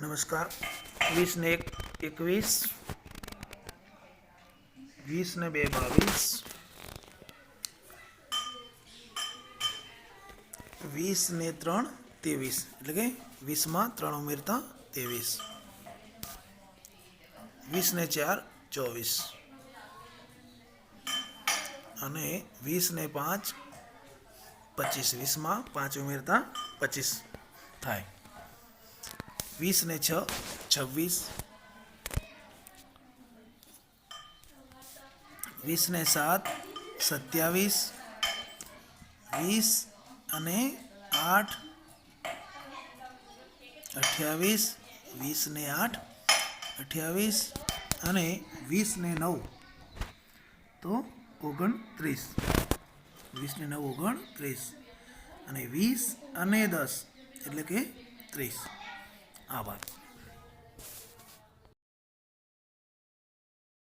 નમસ્કાર. વીસ ને એક, એકવીસ. વીસ ને બે, બાવીસ. વીસ ને ત્રણ, ત્રેવીસ. એટલે કે વીસમાં ત્રણ ઉમેરતા ત્રેવીસ. વીસ ને ચાર, ચોવીસ. અને વીસ ને પાંચ, પચીસ. વીસમાં પાંચ ઉમેરતા પચીસ. થાય. વીસ ને છ, છવ્વીસ. વીસ ને સાત, સત્યાવીસ. વીસ અને આઠ, અઠ્યાવીસ. વીસ ને આઠ, અઠ્યાવીસ અને વીસ ને નવ. તો ઓગણત્રીસ. વીસ ને નવ, ઓગણત્રીસ. અને વીસ અને દસ, એટલે કે ત્રીસ. I Aber